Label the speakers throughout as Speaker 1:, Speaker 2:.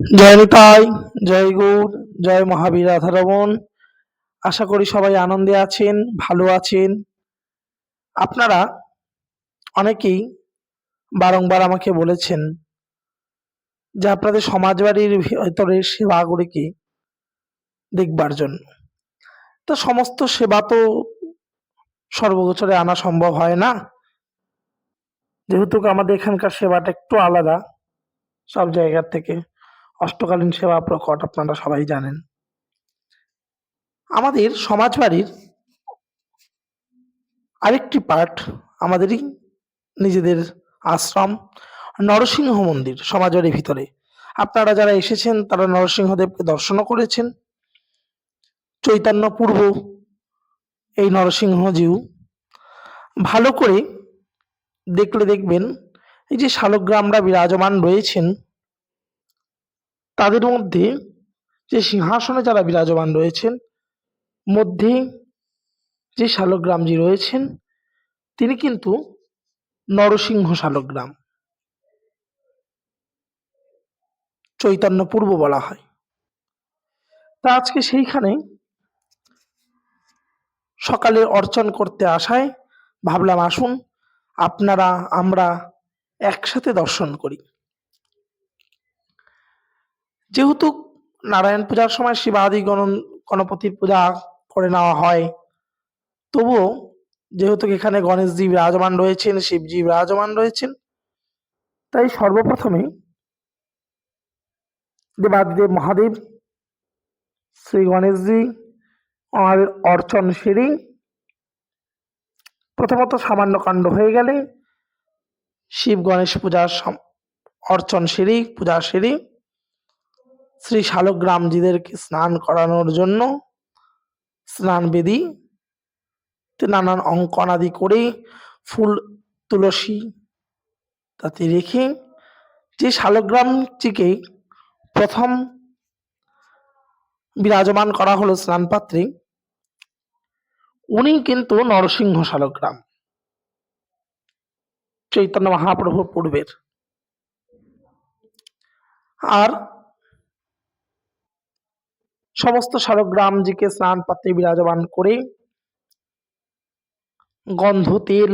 Speaker 1: জয় নিতাই, জয় গৌর, জয় মহাবীর রাধারমন। আশা করি সবাই আনন্দে আছেন, ভালো আছেন। আপনারা অনেকেই বারংবার আমাকে বলেছেন যে আপনাদের সমাজবাড়ির ভেতরের সেবাগুলিকে দেখবার জন্য। তো সমস্ত সেবা তো সর্বগোচরে আনা সম্ভব হয় না। যেহেতু আমাদের এখানকার সেবাটা একটু আলাদা সব জায়গার থেকে। অষ্টকালীন সেবা প্রকট আপনারা সবাই জানেন। আমাদের সমাজবাড়ির আরেকটি পার্ট আমাদেরই নিজেদের আশ্রম, নরসিংহ মন্দির সমাজবাড়ির ভিতরে। আপনারা যারা এসেছেন, তারা নরসিংহদেবকে দর্শনও করেছেন। চৈতন্য পূর্ব এই নরসিংহজিউ ভালো করে দেখলে দেখবেন, এই যে শালগ্রামরা বিরাজমান রয়েছেন তাদের মধ্যে যে সিংহাসনে যারা বিরাজমান রয়েছেন, মধ্যে যে শালগ্রামজি রয়েছেন, তিনি কিন্তু নরসিংহ শালগ্রাম। চৈতন্য পূর্ব বলা হয়। তা আজকে সেইখানে সকালে অর্চন করতে আসায় ভাবলাম আসুন, আপনারা, আমরা একসাথে দর্শন করি। যেহেতু নারায়ণ পূজার সময় শিবাদি গণ গণপতির পূজা করে নেওয়া হয়, তবুও যেহেতু এখানে গণেশজি বিরাজমান রয়েছেন, শিবজি বিরাজমান রয়েছেন, তাই সর্বপ্রথমে দেবাদিদেব মহাদেব, শ্রী গণেশজি আমাদের অর্চন সেরে প্রথমত সামান্য কাণ্ড হয়ে গেলে শিব গণেশ পূজার অর্চন সেরেই, পূজা সেরে শ্রী শালগ্রামজিদেরকে স্নান করানোর জন্য স্নান বেদি নানান অঙ্কন আদি করে ফুল, তুলসী তাতে রেখে যে শালগ্রামটিকে প্রথম বিরাজমান করা হলো স্নান পাত্রে উনি কিন্তু নরসিংহ শালগ্রাম, চৈতন্য মহাপ্রভু পূর্বের। আর সমস্ত শালগ্রামজিকে স্নান পাত্রে বিরাজমান করে গন্ধ, তেল,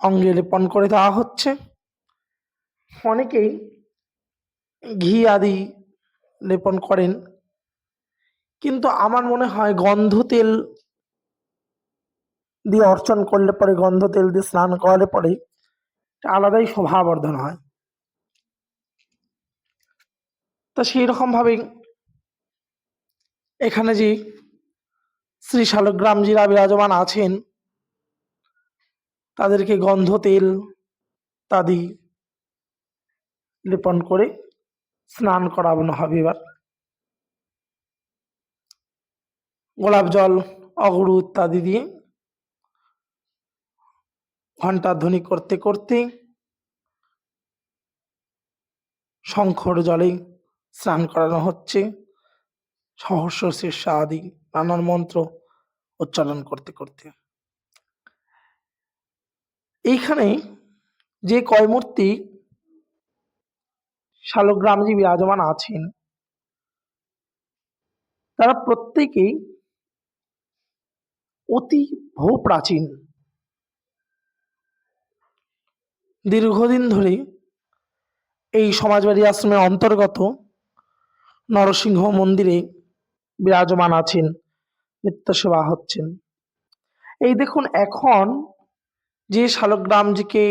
Speaker 1: অঙ্গে লেপন করে দেওয়া হচ্ছে। অনেকেই ঘি আদি লেপন করেন। কিন্তু আমার মনে হয় গন্ধ, তেল দিয়ে অর্চন করলে পরে গন্ধ, তেল দিয়ে স্নান করালে পরে আলাদাই শোভাবর্ধন হয়। তা সেই রকম ভাবেই এখানে যে শ্রী শালগ্রামজিরা বিরাজমান আছেন, তাদেরকে গন্ধ, তেল ইত্যাদি লেপন করে স্নান করানো হবে এবার। গোলাপ জল অগরু ইত্যাদি দিয়ে ঘণ্টা ধ্বনি করতে করতে শঙ্খর জলে স্নান করানো হচ্ছে। সহস্র শীর্ষা আদি নানান মন্ত্র উচ্চারণ করতে করতে। এইখানে যে কয় মূর্তি শালগ্রামজি বিরাজমান আছেন, তারা প্রত্যেকেই অতি বহু প্রাচীন দীর্ঘদিন ধরে এই সমাজবাড়ি আশ্রমের অন্তর্গত নরসিংহ মন্দিরে বিরাজমান আছেন নিত্য সেবা হচ্ছেন। এই দেখুন, এখন যে শালগ্রামজিকে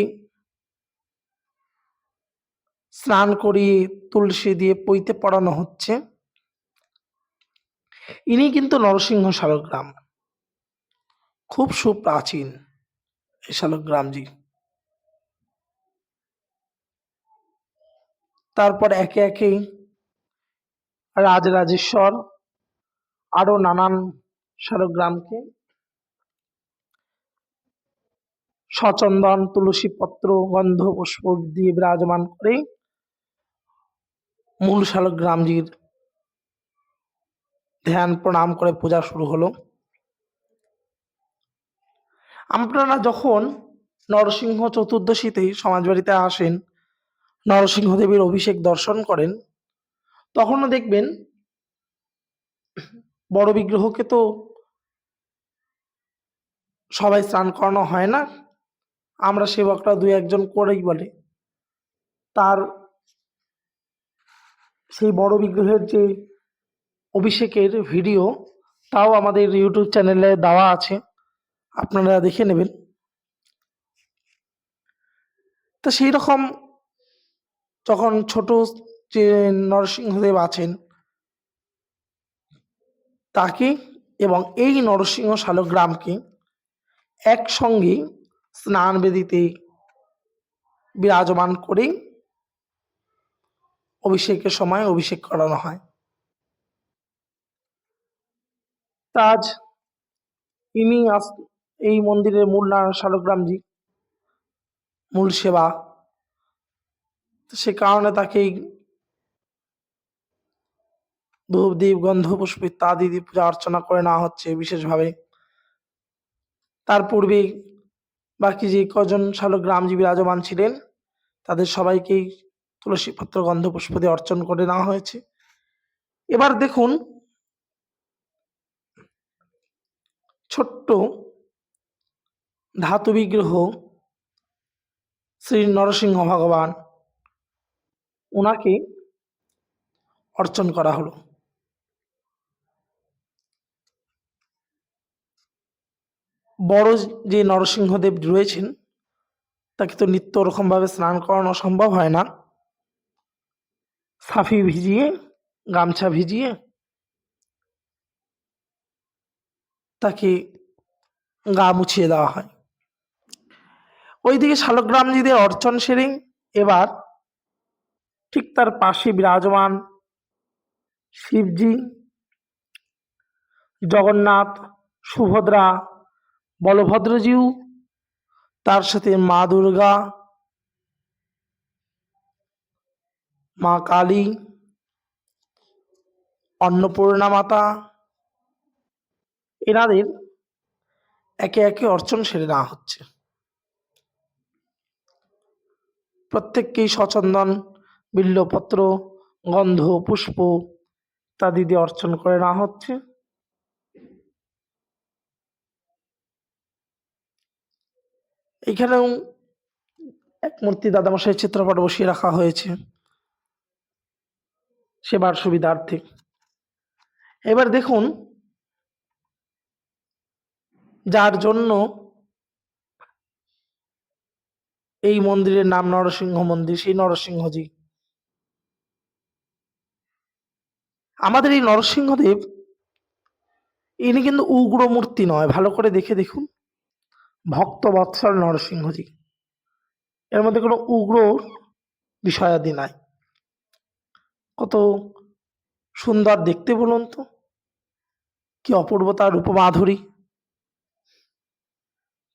Speaker 1: স্নান করিয়ে তুলসী দিয়ে পইতে পড়ানো হচ্ছে, ইনি কিন্তু নরসিংহ শালগ্রাম। খুব সুপ্রাচীন এই শালগ্রামজি। তারপর একে একে রাজরাজেশ্বর, আরও নানান শালগ্রামকে। সচন্দন তুলসী পত্র গন্ধ, পুষ্প দিয়ে বিরাজমান করে মূল শালগ্রামজির ধ্যান, প্রণাম করে পূজা শুরু হলো। আপনারা যখন নরসিংহ চতুর্দশীতে সমাজবাড়িতে আসেন নরসিংহদেবের অভিষেক দর্শন করেন তখনও দেখবেন বড় বিগ্রহকে তো সবাই স্নান করানো হয় না। আমরা সেবকরা দুই একজন করেই বলে। তার সেই বড় বিগ্রহের যে অভিষেকের ভিডিও, তাও আমাদের ইউটিউব চ্যানেলে দেওয়া আছে। আপনারা দেখে নেবেন। তা সেই রকম যখন ছোট নরসিংহদেব আছেন, তাকে এবং এই নরসিংহ শালগ্রামকে একসঙ্গে স্নান বেদিতে বিরাজমান করেই অভিষেকের সময় অভিষেক করানো হয়। তাজ ইনি এই মন্দিরের মূল শালগ্রামজি, মূল সেবা, সে কারণে তাকে ধূপ দ্বীপ গন্ধ পুষ্প ইত্যাদি দিয়ে পূজা অর্চনা করে নেওয়া হচ্ছে বিশেষভাবে। তার পূর্বে বাকি যে কজন সালো গ্রামজীবী বিরাজমান ছিলেন, তাদের সবাইকেই তুলসী পত্র গন্ধ পুষ্প দিয়ে অর্চন করে নেওয়া হয়েছে। এবার দেখুন, ছোট্ট ধাতু বিগ্রহ শ্রী নরসিংহ ভগবান ওনাকে অর্চন করা হলো। বড় যে নরসিংহদেব রয়েছেন, তাকে তো নিত্য ওরকমভাবে স্নান করানো সম্ভব হয় না। সাফি ভিজিয়ে, গামছা ভিজিয়ে তাকে গা মুছিয়ে দেওয়া হয়। ওইদিকে শালগ্রামজিদের অর্চন সেরে, এবার ঠিক তার পাশে বিরাজমান শিবজি, জগন্নাথ, সুভদ্রা বলভদ্রজিউ, তার সাথে মা দুর্গা, মা কালী, অন্নপূর্ণা মাতা, এনাদের একে একে অর্চন সেরে নেওয়া হচ্ছে। প্রত্যেককেই সচন্দন, বিল্লপত্র, গন্ধ, পুষ্প ইত্যাদি দিয়ে অর্চন করে নেওয়া হচ্ছে। এখানেও এক মূর্তি দাদামশাই চিত্রপট বসিয়ে রাখা হয়েছে। সেবার সুবিধার্থে। এবার দেখুন, যার জন্য এই মন্দিরের নাম নরসিংহ মন্দির, সেই নরসিংহজি। আমাদের এই নরসিংহদেব, ইনি কিন্তু উগ্র মূর্তি নয়। ভালো করে দেখে দেখুন। ভক্ত বৎসল নরসিংহজি। এর মধ্যে কোনো উগ্র বিষয়াদি নাই। কত সুন্দর দেখতে বলুন তো। কি অপূর্ব তার রূপমাধুরী।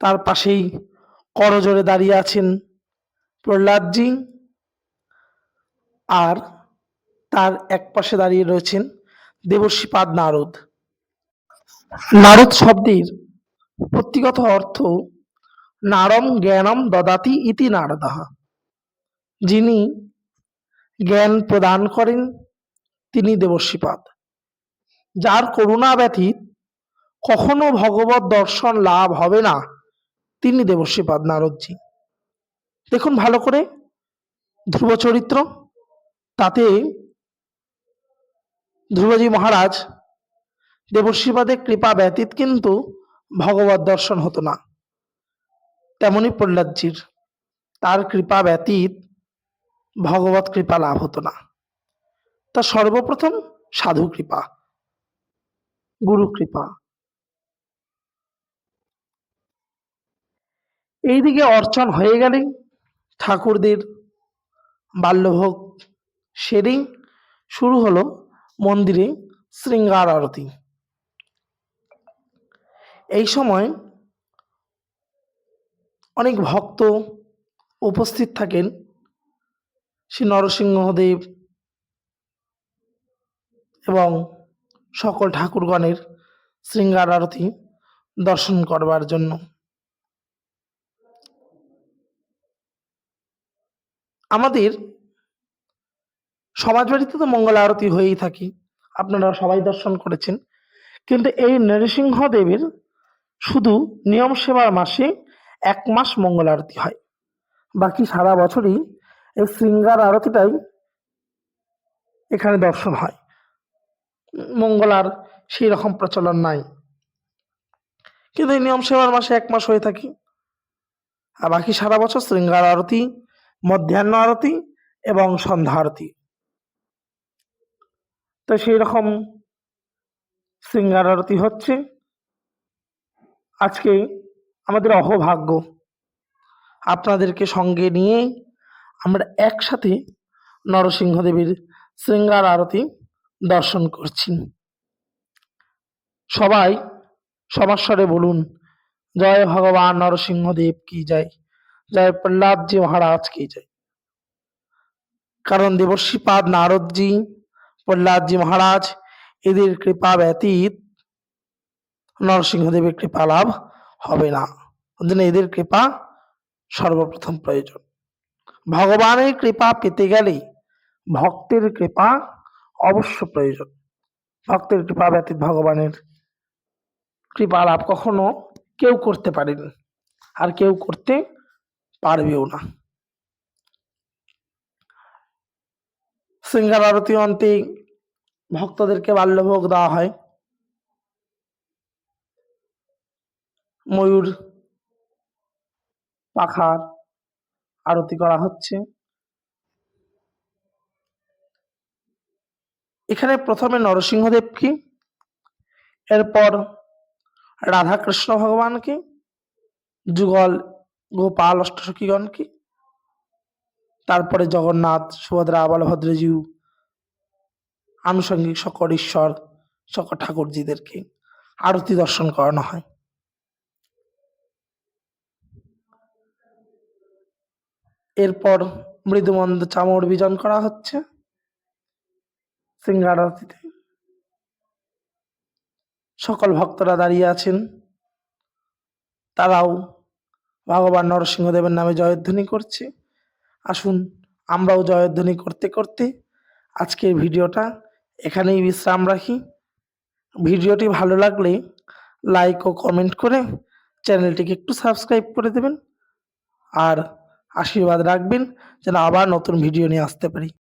Speaker 1: তার পাশেই করজোরে দাঁড়িয়ে আছেন প্রহ্লাদজি আর তার এক পাশে দাঁড়িয়ে রয়েছেন দেবশ্রীপাদ নারদ। নারদ শব্দের প্রত্যিগত অর্থ নারম জ্ঞানম দদাতি ইতি নারদাহ। যিনি জ্ঞান প্রদান করেন, তিনি দেবশ্রীপাদ। যার করুণা ব্যতীত কখনো ভগবত দর্শন লাভ হবে না, তিনি দেবশ্রীপাদ নারদজি। দেখুন ভালো করে ধ্রুব চরিত্র, তাতে ধ্রুবজি মহারাজ দেবশ্রীপাদের কৃপা ব্যতীত কিন্তু ভগবত দর্শন হতো না। তেমনি প্রহ্লাদজির তার কৃপা ব্যতীত ভগবত কৃপা লাভ হতো না। তা সর্বপ্রথম সাধু কৃপা, গুরু কৃপা। এইদিকে অর্চন হয়ে গেলে ঠাকুরদের বাল্যভোগ সেরেই শুরু হলো মন্দিরে শৃঙ্গার আরতি। এই সময় অনেক ভক্ত উপস্থিত থাকেন। শ্রী নরসিংহদেব এবং সকল ঠাকুরগণের শৃঙ্গার আরতি দর্শন করবার জন্য। আমাদের সমাজবাড়িতে তো মঙ্গল আরতি হয়েই থাকে, আপনারা সবাই দর্শন করেছেন। কিন্তু এই নৃসিংহদেবের শুধু নিয়ম সেবার মাসে এক মাস মঙ্গল আরতি হয়। বাকি সারা বছরই এই শৃঙ্গার আরতিটাই এখানে দর্শন হয়। মঙ্গল আর সেই রকম প্রচলন নাই। কিন্তু এই নিয়ম সেবার মাসে এক মাস হয়ে থাকে। আর বাকি সারা বছর শৃঙ্গার আরতি, মধ্যাহ্ন আরতি এবং সন্ধ্যা আরতি। তো সেই রকম শৃঙ্গার আরতি হচ্ছে। আজকে আমাদের অহভাগ্য। আপনাদেরকে সঙ্গে নিয়ে আমরা একসাথে নরসিংহদেবীর শৃঙ্গার আরতি দর্শন করছি। সবাই সমাস্বরে বলুন, জয় ভগবান নরসিংহদেব কি জয়? জয় প্রহ্লাদজি মহারাজ কি জয়? কারণ দেবর্ষীপাদ নারদজি, প্রহ্লাদজি মহারাজ, এদের কৃপা ব্যতীত নরসিংহদেবের কৃপা লাভ হবে না। এদের কৃপা সর্বপ্রথম প্রয়োজন। ভগবানের কৃপা পেতে গেলে ভক্তের কৃপা অবশ্য প্রয়োজন। ভক্তের কৃপা ব্যতীত ভগবানের কৃপা লাভ কখনো কেউ করতে পারেনি আর কেউ করতে পারবেও না। সিঙ্গার আরতি অন্তে ভক্তদেরকে বাল্যভোগ দেওয়া হয়। ময়ূর, পাখার আরতি করা হচ্ছে। এখানে প্রথমে নরসিংহদেবকে এরপর রাধাকৃষ্ণ ভগবানকে যুগল গোপাল অষ্টসখীগণকে তারপরে জগন্নাথ, সুভদ্রা, বলভদ্রজিউ, আনুষঙ্গিক সকল ঈশ্বর, সকল ঠাকুরজিদেরকে আরতি দর্শন করানো হয়। এরপর মৃদুমন্দ চামড় বিজন করা হচ্ছে সিঙ্গার সকল ভক্তরা দাঁড়িয়ে আছেন। তারাও ভগবান নরসিংহদেবের নামে জয়ধ্বনি করছে। আসুন আমরাও জয়ধ্বনি করতে করতে আজকের ভিডিওটা এখানেই বিশ্রাম রাখি। ভিডিওটি ভালো লাগলে লাইক ও কমেন্ট করে চ্যানেলটিকে একটু সাবস্ক্রাইব করে দেবেন। আর আশীর্বাদ রাখবেন যেন আবার নতুন ভিডিও নিয়ে আসতে পারি।